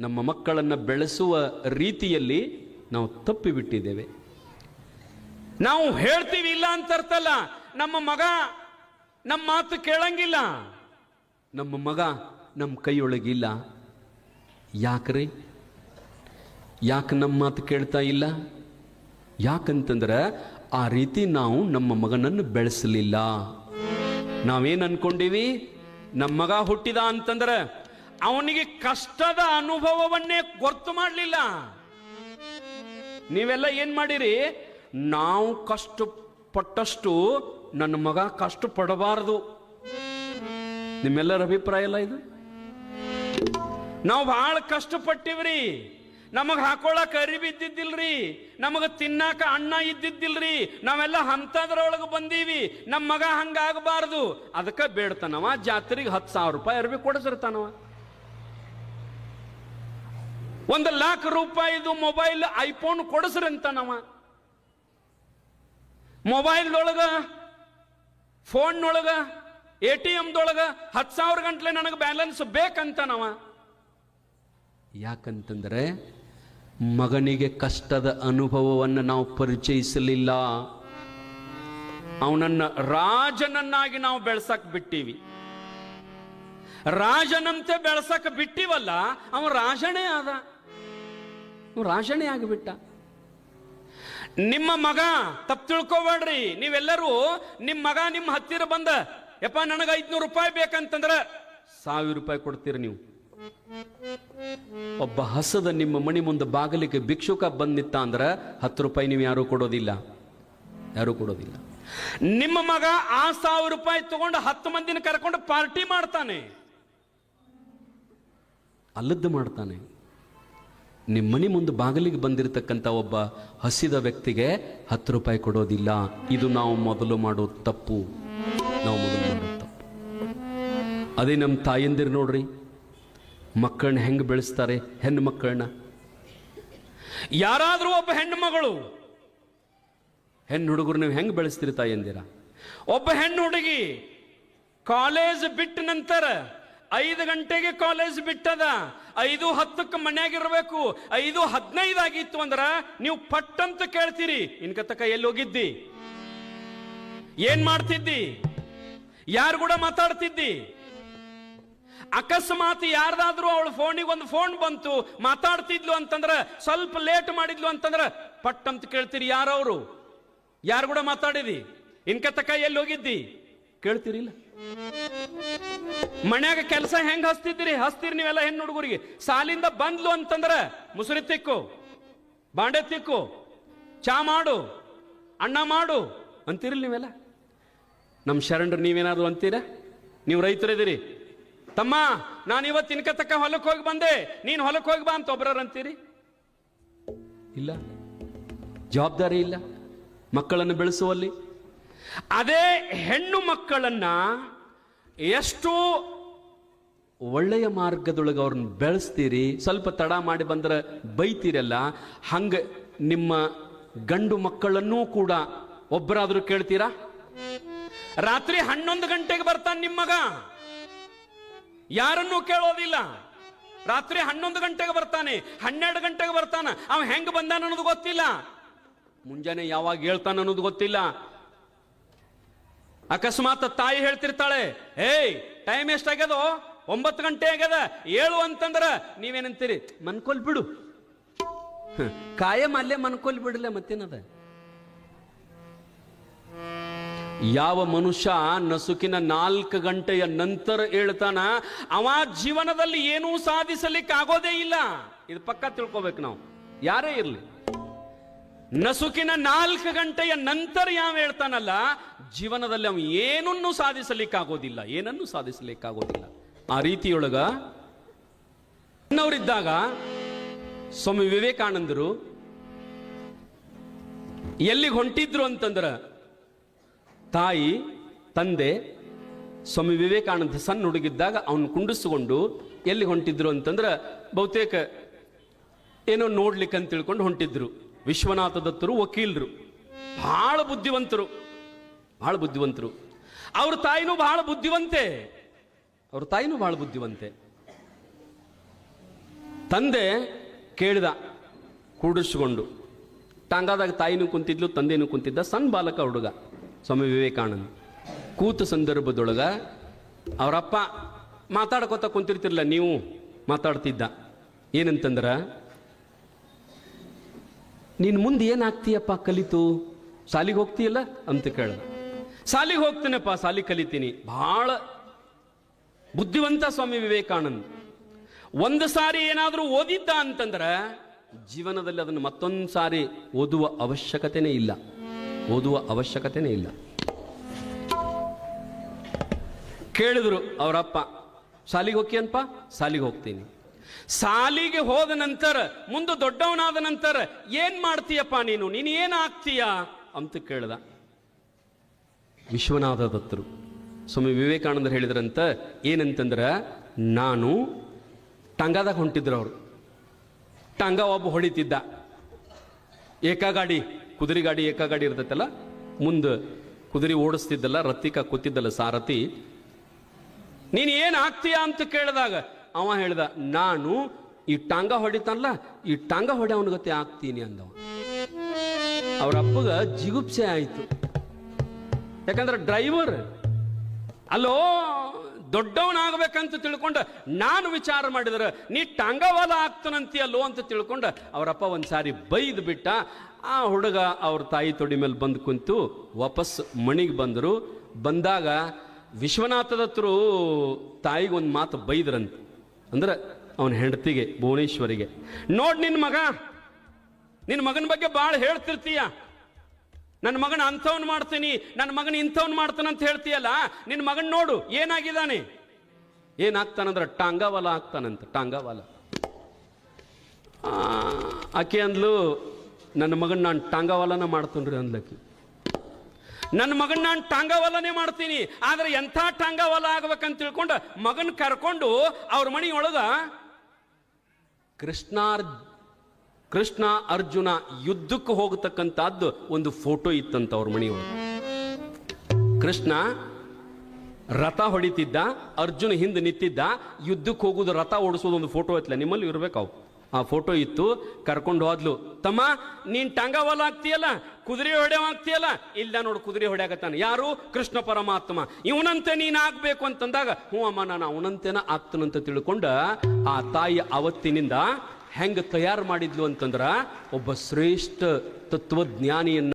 ನಮ್ಮ ಮಕ್ಕಳನ್ನು ಬೆಳೆಸುವ ರೀತಿಯಲ್ಲಿ ನಾವು ತಪ್ಪಿಬಿಟ್ಟಿದ್ದೇವೆ. ನಾವು ಹೇಳ್ತೀವಿ ಇಲ್ಲ ಅಂತ ಅರ್ಥಲ್ಲ ನಮ್ಮ ಮಗ ನಮ್ಮ ಮಾತು ಕೇಳಂಗಿಲ್ಲ. ನಮ್ಮ ಮಗ ನಮ್ಮ ಕೈಯೊಳಗಿಲ್ಲ. ಯಾಕ್ರಿ? ಯಾಕೆ ನಮ್ಮ ಮಾತು ಕೇಳ್ತಾ ಇಲ್ಲ? ಯಾಕಂತಂದ್ರೆ ಆ ರೀತಿ ನಾವು ನಮ್ಮ ಮಗನನ್ನು ಬೆಳೆಸಲಿಲ್ಲ. ನಾವೇನು ಅನ್ಕೊಂಡಿವಿ? ನಮ್ಮ ಮಗ ಹುಟ್ಟಿದ ಅಂತಂದ್ರೆ ಅವನಿಗೆ ಕಷ್ಟದ ಅನುಭವವನ್ನೇ ಗೊತ್ತು ಮಾಡಲಿಲ್ಲ. ನೀವೆಲ್ಲ ಏನ್ ಮಾಡಿರಿ? ನಾವು ಕಷ್ಟ ಪಟ್ಟಷ್ಟು ನನ್ನ ಮಗ ಕಷ್ಟ ಪಡಬಾರದು. ನಿಮ್ಮೆಲ್ಲರ ಅಭಿಪ್ರಾಯ ಎಲ್ಲ ಇದು? ನಾವು ಬಹಳ ಕಷ್ಟಪಟ್ಟಿವ್ರಿ ನಮಗೆ ಹಾಕೊಳಕ್ ಅರಿವಿ ಇದ್ದಿದ್ದಿಲ್ರಿ ನಮಗೆ ತಿನ್ನಾಕ ಅಣ್ಣ ಇದ್ದಿದ್ದಿಲ್ರಿ. ನಾವೆಲ್ಲ ಹಂತದ್ರೊಳಗೆ ಬಂದೀವಿ. ನಮ್ಮ ಮಗ ಹಂಗಾಗಬಾರ್ದು. ಅದಕ್ಕೆ ಬೇಡ್ತಾನವ, ಜಾತ್ರೆಗೆ ಹತ್ತು ಸಾವಿರ ರೂಪಾಯಿ ಅರ್ಬಿ ಕೊಡಿಸಿರ್ತಾನವ. ಒಂದು ಲಾಖ ರೂಪಾಯಿದು ಮೊಬೈಲ್ ಐಫೋನ್ ಕೊಡಿಸ್ರಂತಾನವ ಮೊಬೈಲ್ದೊಳಗ, ಫೋನ್ನೊಳಗ, ಎ ಟಿ ಎಮ್ದೊಳಗ ಹತ್ತು ಸಾವಿರ ಗಂಟ್ಲೆ ನನಗೆ ಬ್ಯಾಲೆನ್ಸ್ ಬೇಕಂತಾನವ ಯಾಕಂತಂದ್ರೆ ಮಗನಿಗೆ ಕಷ್ಟದ ಅನುಭವವನ್ನು ನಾವು ಪರಿಚಯಿಸಲಿಲ್ಲ. ಅವನನ್ನ ರಾಜನನ್ನಾಗಿ ನಾವು ಬೆಳ್ಸಕ್ ಬಿಟ್ಟಿವಿ. ರಾಜನಂತೆ ಬೆಳ್ಸಕ್ ಬಿಟ್ಟಿವಲ್ಲ ಅವನು ರಾಜನೇ ಆದ. ರಾಜಣೆ ಆಗಿಬಿಟ್ಟ. ನಿಮ್ಮ ಮಗ ತಪ್ಪು ತಿಳ್ಕೊಬೇಡ್ರಿ. ನೀವೆಲ್ಲರೂ ನಿಮ್ಮ ಮಗ ನಿಮ್ಮ ಹತ್ತಿರ ಬಂದ, ಯಪ್ಪ ನನಗೆ ಐದ್ನೂರು ರೂಪಾಯಿ ಬೇಕಂತಂದ್ರ ಸಾವಿರ ರೂಪಾಯಿ ಕೊಡ್ತೀರಿ ನೀವು. ಒಬ್ಬ ಹಸದ ನಿಮ್ಮ ಮಣಿ ಮುಂದೆ ಬಾಗಿಲಿಗೆ ಭಿಕ್ಷುಕ ಬಂದಿತ್ತ ಅಂದ್ರೆ ಹತ್ತು ರೂಪಾಯಿ ನೀವು ಯಾರು ಕೊಡೋದಿಲ್ಲ. ಯಾರು ಕೊಡೋದಿಲ್ಲ. ನಿಮ್ಮ ಮಗ ಆ ಸಾವಿರ ರೂಪಾಯಿ ತಗೊಂಡು ಹತ್ತು ಮಂದಿನ ಕರ್ಕೊಂಡು ಪಾರ್ಟಿ ಮಾಡ್ತಾನೆ. ಅಲ್ಲದ್ದು ಮಾಡ್ತಾನೆ. ನಿಮ್ಮ ಮನೆ ಮುಂದೆ ಬಾಗಿಲಿಗೆ ಬಂದಿರತಕ್ಕಂಥ ಒಬ್ಬ ಹಸಿದ ವ್ಯಕ್ತಿಗೆ ಹತ್ತು ರೂಪಾಯಿ ಕೊಡೋದಿಲ್ಲ. ಇದು ನಾವು ಮೊದಲು ಮಾಡೋ ತಪ್ಪು. ನಾವು ಮೊದಲು ಮಾಡೋ ತಪ್ಪು. ಅದೇ ನಮ್ಮ ತಾಯಂದಿರು ನೋಡ್ರಿ ಮಕ್ಕಳನ್ನ ಹೆಂಗೆ ಬೆಳೆಸ್ತಾರೆ ಹೆಣ್ಣು ಮಕ್ಕಳನ್ನ ಯಾರಾದರೂ ಒಬ್ಬ ಹೆಣ್ಣು ಮಗಳು, ಹೆಣ್ಣು ಹುಡುಗರು ನೀವು ಹೆಂಗೆ ಬೆಳೆಸ್ತೀರಿ ತಾಯಂದಿರ? ಒಬ್ಬ ಹೆಣ್ಣು ಹುಡುಗಿ ಕಾಲೇಜ್ ಬಿಟ್ಟ ನಂತರ ಐದು ಗಂಟೆಗೆ ಕಾಲೇಜ್ ಬಿಟ್ಟದ ಐದು ಹತ್ತಕ್ಕೆ ಮನ್ಯಾಗಿರ್ಬೇಕು. ಐದು ಹದಿನೈದು ಆಗಿತ್ತು ಅಂದ್ರ ನೀವು ಪಟ್ಟಂತ ಕೇಳ್ತೀರಿ. ಇನ್ಕತಕ ಎಲ್ಲಿ ಹೋಗಿದ್ದಿ? ಏನ್ ಮಾಡ್ತಿದ್ದಿ? ಯಾರು ಕೂಡ ಮಾತಾಡ್ತಿದ್ದಿ? ಅಕಸ್ಮಾತ್ ಯಾರ್ದಾದ್ರೂ ಅವಳು ಫೋನಿಗೆ ಒಂದು ಫೋನ್ ಬಂತು, ಮಾತಾಡ್ತಿದ್ಲು ಅಂತಂದ್ರ, ಸ್ವಲ್ಪ ಲೇಟ್ ಮಾಡಿದ್ಲು ಅಂತಂದ್ರ ಪಟ್ಟಂತ ಕೇಳ್ತೀರಿ ಯಾರವರು? ಯಾರು ಕೂಡ ಮಾತಾಡಿದಿ ಇನ್ಕತಕ ಎಲ್ಲಿ ಹೋಗಿದ್ದಿ? ಕೇಳ್ತೀರಿಲ್ಲ. ಮನ್ಯಾಗ ಕೆಲಸ ಹೆಂಗ್ ಹಸ್ತಿದ್ರಿ ಹಸ್ತೀರಿ ನೀವೆಲ್ಲ ಹೆಣ್ಣು ಹುಡುಗರಿಗೆ. ಸಾಲಿಂದ ಬಂದ್ಲು ಅಂತಂದ್ರ ಮುಸುರಿ ತಿಕ್ಕು, ಬಾಂಡೆ ತಿಕ್ಕು, ಚಾ ಮಾಡು ಅಣ್ಣ ಮಾಡು ಅಂತೀರಿ ನೀವೆಲ್ಲ? ನಮ್ಮ ಶರಣರು ನೀವೇನಾದ್ರು ಅಂತೀರಾ? ನೀವು ರೈತರಿದ್ದೀರಿ ತಮ್ಮ, ನಾನು ಇವತ್ತು ಇನ್ಕತಕ್ಕ ಹೊಲಕ್ಕೆ ಹೋಗಿ ಬಂದೆ. ನೀನು ಹೊಲಕ್ಕೆ ಹೋಗಿ ಬಾ ಅಂತ ಒಬ್ಬರ ಅಂತೀರಿ? ಇಲ್ಲ. ಜವಾಬ್ದಾರಿ ಇಲ್ಲ. ಮಕ್ಕಳನ್ನು ಬೆಳೆಸುವಲ್ಲಿ ಅದೇ ಹೆಣ್ಣು ಮಕ್ಕಳನ್ನ ಎಷ್ಟು ಒಳ್ಳೆಯ ಮಾರ್ಗದೊಳಗೆ ಅವ್ರನ್ನ ಬೆಳೆಸ್ತೀರಿ, ಸ್ವಲ್ಪ ತಡ ಮಾಡಿ ಬಂದ್ರೆ ಬೈತೀರಲ್ಲ, ಹಂಗ ನಿಮ್ಮ ಗಂಡು ಮಕ್ಕಳನ್ನೂ ಕೂಡ ಒಬ್ಬರಾದ್ರೂ ಕೇಳ್ತೀರಾ? ರಾತ್ರಿ ಹನ್ನೊಂದು ಗಂಟೆಗೆ ಬರ್ತಾನೆ ನಿಮ್ಮ ಮಗ. ಯಾರನ್ನೂ ಕೇಳೋದಿಲ್ಲ. ರಾತ್ರಿ ಹನ್ನೊಂದು ಗಂಟೆಗೆ ಬರ್ತಾನೆ, ಹನ್ನೆರಡು ಗಂಟೆಗೆ ಬರ್ತಾನ. ಅವ ಹೆಂಗ್ ಬಂದಾನ ಅನ್ನೋದು ಗೊತ್ತಿಲ್ಲ. ಮುಂಜಾನೆ ಯಾವಾಗ ಹೇಳ್ತಾನ ಅನ್ನೋದು ಗೊತ್ತಿಲ್ಲ. ಅಕಸ್ಮಾತ್ ತಾಯಿ ಹೇಳ್ತಿರ್ತಾಳೆ, ಏಯ್ ಟೈಮ್ ಎಷ್ಟಾಗ್ಯದೋ ಒಂಬತ್ತು ಗಂಟೆ ಆಗ್ಯದ. ಏಳು ಅಂತಂದ್ರ ನೀವೇನಂತೀರಿ ಮನ್ಕೊಲ್ ಬಿಡು. ಕಾಯಂ ಅಲ್ಲೇ ಮನ್ಕೊಲ್ ಬಿಡಲೇ ಮತ್ತೇನದ? ಯಾವ ಮನುಷ್ಯ ನಸುಕಿನ ನಾಲ್ಕು ಗಂಟೆಯ ನಂತರ ಹೇಳ್ತಾನ, ಅವ ಜೀವನದಲ್ಲಿ ಏನೂ ಸಾಧಿಸಲಿಕ್ಕೆ ಆಗೋದೇ ಇಲ್ಲ. ಇದು ಪಕ್ಕ ತಿಳ್ಕೊಬೇಕು ನಾವು. ಯಾರೇ ಇರಲಿ. ನಸುಕಿನ ನಾಲ್ಕು ಗಂಟೆಯ ನಂತರ ಯಾವ ಹೇಳ್ತಾನಲ್ಲ, ಜೀವನದಲ್ಲಿ ಅವನು ಏನನ್ನು ಸಾಧಿಸಲಿಕ್ಕಾಗೋದಿಲ್ಲ ಏನನ್ನು ಸಾಧಿಸಲಿಕ್ಕಾಗೋದಿಲ್ಲ. ಆ ರೀತಿಯೊಳಗ ಅವರಿದ್ದಾಗ ಸ್ವಾಮಿ ವಿವೇಕಾನಂದರು ಎಲ್ಲಿಗೆ ಹೊಂಟಿದ್ರು ಅಂತಂದ್ರ, ತಾಯಿ, ತಂದೆ, ಸ್ವಾಮಿ ವಿವೇಕಾನಂದ ಸಣ್ಣ ಹುಡುಗಿದ್ದಾಗ ಅವನು ಕುಂಡಿಸಿಕೊಂಡು ಎಲ್ಲಿ ಹೊಂಟಿದ್ರು ಅಂತಂದ್ರ ಬಹುತೇಕ ಏನೋ ನೋಡ್ಲಿಕ್ಕೆ ಅಂತ ತಿಳ್ಕೊಂಡು ಹೊಂಟಿದ್ರು. ವಿಶ್ವನಾಥ ದತ್ತರು ವಕೀಲರು ಬಹಳ ಬುದ್ಧಿವಂತರು. ಬಹಳ ಬುದ್ಧಿವಂತರು. ಅವ್ರ ತಾಯಿನೂ ಬಹಳ ಬುದ್ಧಿವಂತೆ. ಅವ್ರ ತಾಯಿನೂ ಬಹಳ ಬುದ್ಧಿವಂತೆ. ತಂದೆ ಕೇಳಿದ, ಕೂಡಿಸ್ಕೊಂಡು. ಟಾಂಗಾದಾಗ ತಾಯಿನೂ ಕುಂತಿದ್ಲು, ತಂದೆನೂ ಕುಂತಿದ್ದ ಸಣ್ಣ ಬಾಲಕ ಹುಡುಗ, ಸ್ವಾಮಿ ವಿವೇಕಾನಂದ. ಕೂತ ಸಂದರ್ಭದೊಳಗ ಅವರಪ್ಪ ಮಾತಾಡ್ಕೋತ ಕುಂತಿರ್ತಿರ್ಲ ನೀವು ಮಾತಾಡ್ತಿದ್ದ. ಏನಂತಂದ್ರ ನೀನು ಮುಂದೆ ಏನಾಗ್ತೀಯಪ್ಪ ಕಲಿತು? ಸಾಲಿಗೆ ಹೋಗ್ತೀಯಲ್ಲ? ಅಂತ ಕೇಳಿದ. ಸಾಲಿಗೆ ಹೋಗ್ತೇನೆಪ್ಪ ಸಾಲಿ ಕಲಿತೀನಿ. ಭಾಳ ಬುದ್ಧಿವಂತ ಸ್ವಾಮಿ ವಿವೇಕಾನಂದ್. ಒಂದು ಸಾರಿ ಏನಾದರೂ ಓದಿದ್ದ ಅಂತಂದ್ರೆ ಜೀವನದಲ್ಲಿ ಅದನ್ನು ಮತ್ತೊಂದು ಸಾರಿ ಓದುವ ಅವಶ್ಯಕತೆನೇ ಇಲ್ಲ. ಓದುವ ಅವಶ್ಯಕತೆನೇ ಇಲ್ಲ. ಕೇಳಿದ್ರು ಅವರಪ್ಪ, ಸಾಲಿಗೆ ಹೋಗ್ತೀಯನ್ಪ? ಸಾಲಿಗೆ ಹೋಗ್ತೀನಿ. ಸಾಲಿಗೆ ಹೋದ ನಂತರ, ಮುಂದೆ ದೊಡ್ಡವನಾದ ನಂತರ ಏನ್ ಮಾಡ್ತೀಯಪ್ಪ ನೀನು? ನೀನು ಏನು ಆಗ್ತೀಯ? ಅಂತ ಕೇಳ್ದ. ವಿಶ್ವನಾಥ ದತ್ತರು. ಸ್ವಾಮಿ ವಿವೇಕಾನಂದರು ಹೇಳಿದ್ರಂತ, ಏನಂತಂದ್ರೆ, ನಾನು ಟಂಗಾದಾಗ ಹೊಂಟಿದ್ರು ಅವರು. ಟಂಗ ಒಬ್ಬ ಹೊಡಿತಿದ್ದ. ಏಕ ಗಾಡಿ ಕುದುರೆ ಗಾಡಿ ಏಕ ಗಾಡಿ ಇರ್ತೈತಲ್ಲ, ಮುಂದೆ ಕುದುರೆ ಓಡಿಸ್ತಿದ್ದಲ್ಲ, ರತ್ತಿಕ ಕೂತಿದ್ದಲ್ಲ ಸಾರಥಿ. ನೀನು ಏನು ಆಗ್ತೀಯ ಅಂತ ಕೇಳಿದಾಗ ಅವ ಹೇಳ್ದ, ನಾನು ಈ ಟಾಂಗ ಹೊಡಿತಾನಲ್ಲ, ಈ ಟಾಂಗ ಹೊಡೆ ಅವನ ಗತಿ ಆಗ್ತೀನಿ ಅಂದವ. ಅವ್ರ ಅಪ್ಪಗ ಜಿಗುಪ್ಸೆ ಆಯಿತು. ಯಾಕಂದ್ರೆ ಡ್ರೈವರ್, ಅಲ್ಲೋ, ದೊಡ್ಡವನಾಗಬೇಕಂತ ತಿಳ್ಕೊಂಡು ನಾನು ವಿಚಾರ ಮಾಡಿದ್ರೆ ನೀ ಟಂಗವಾಲ ಆಗ್ತಾನಂತೀಯಲ್ಲೋ ಅಂತ ತಿಳ್ಕೊಂಡು ಅವರಪ್ಪ ಒಂದ್ಸಾರಿ ಬೈದು ಬಿಟ್ಟ. ಆ ಹುಡುಗ ಅವ್ರ ತಾಯಿ ತೊಡಿ ಮೇಲೆ ಬಂದು ಕುಂತು ವಾಪಸ್ ಮಣಿಗೆ ಬಂದರು. ಬಂದಾಗ ವಿಶ್ವನಾಥದತ್ರು ತಾಯಿಗೆ ಒಂದು ಮಾತು ಬೈದ್ರಂತ. ಅಂದ್ರೆ ಅವನ ಹೆಂಡತಿಗೆ, ಭುವನೇಶ್ವರಿಗೆ, ನೋಡ್ ನಿನ್ನ ಮಗ ನಿನ್ನ ಮಗನ ಬಗ್ಗೆ ಭಾಳ ಹೇಳ್ತಿರ್ತೀಯ. ನನ್ನ ಮಗನ ಅಂಥವ್ನು ಮಾಡ್ತೀನಿ ನನ್ನ ಮಗನ ಇಂಥವ್ನು ಮಾಡ್ತಾನಂತ ಹೇಳ್ತೀಯಲ್ಲ ನಿನ್ನ ಮಗನ್ ನೋಡು, ಏನಾಗಿದ್ದಾನೆ? ಏನಾಗ್ತಾನಂದ್ರೆ ಟಾಂಗಾವಲ ಆಗ್ತಾನಂತ, ಟಾಂಗಾವಾಲ. ಆಕೆ ಅಂದ್ಲು, ನನ್ನ ಮಗನ್ ನಾನು ಟಾಂಗಾವಲನ ರೀ ಅಂದ್ಲಕ್ಕಿ ನನ್ನ ಮಗನ ನಾನು ಟಾಂಗಾವಲನೇ ಮಾಡ್ತೀನಿ. ಆದ್ರೆ ಎಂಥ ಟಾಂಗಾವಲ ಆಗ್ಬೇಕಂತ ತಿಳ್ಕೊಂಡು ಮಗನ ಕರ್ಕೊಂಡು ಅವ್ರ ಮನೆಯೊಳಗ ಕೃಷ್ಣಾರ್, ಕೃಷ್ಣ ಅರ್ಜುನ ಯುದ್ಧಕ್ಕೆ ಹೋಗತಕ್ಕಂಥದ್ದು ಒಂದು ಫೋಟೋ ಇತ್ತಂತ ಅವ್ರ ಮನೆಯೊಳಗೆ. ಕೃಷ್ಣ ರಥ ಹೊಡಿತಿದ್ದ, ಅರ್ಜುನ ಹಿಂದೆ ನಿಂತಿದ್ದ, ಯುದ್ಧಕ್ಕೆ ಹೋಗುದು ರಥ ಓಡಿಸೋದು ಒಂದು ಫೋಟೋ ಐತ್ಲ, ನಿಮ್ಮಲ್ಲಿ ಇರ್ಬೇಕು ಅವು ಆ ಫೋಟೋ ಇತ್ತು, ಕರ್ಕೊಂಡು ಹೋದ್ಲು. ತಮ್ಮ, ನೀನು ಟಂಗವಲ್ಲ ಆಗ್ತೀಯಲ್ಲ? ಕುದುರೆ ಹೊಡೆಯವ ಆಗ್ತೀಯಲ್ಲ ಇಲ್ಲ ನೋಡು, ಕುದುರೆ ಹೊಡ್ಯಾಕತ್ತಾನ ಯಾರು? ಕೃಷ್ಣ ಪರಮಾತ್ಮ. ಇವನಂತೆ ನೀನಾಗಬೇಕು ಅಂತಂದಾಗ, ಹ್ಞೂ ಅಮ್ಮ, ನಾನು ಅವನಂತೆನ ಆಗ್ತನಂತ ತಿಳ್ಕೊಂಡ ಆ ತಾಯಿ ಅವತ್ತಿನಿಂದ ಹೆಂಗ ತಯಾರು ಮಾಡಿದ್ಲು ಅಂತಂದ್ರ, ಒಬ್ಬ ಶ್ರೇಷ್ಠ ತತ್ವಜ್ಞಾನಿಯನ್ನ